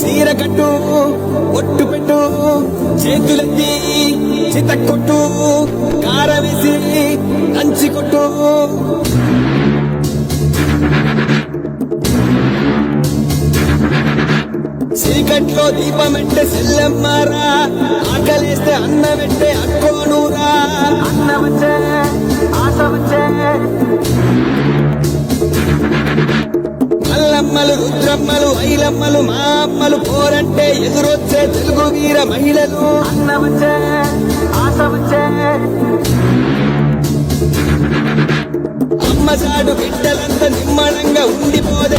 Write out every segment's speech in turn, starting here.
చీరకట్టు ఒట్టు పెట్టు చేతులెత్తి చితక్కొట్టు కారవేసి నంచి కొట్టు. చీకట్లో దీపమెంటే సెల్లెమ్మారా? ఆకలేస్తే అన్నమెట్టే అక్కోనూరా? ఆశ వచ్చే మల్లమ్మలు రుద్రమ్మలు ఐలమ్మలు మా అమ్మలు పోరంటే ఎదురొచ్చే తెలుగు వీర మహిళలు. ఆశ వచ్చే అమ్మ చాడు బిడ్డలంతా నిమ్మడంగా ఉండిపోదే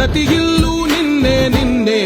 ప్రతి ఇల్లు నిన్నే నిన్నే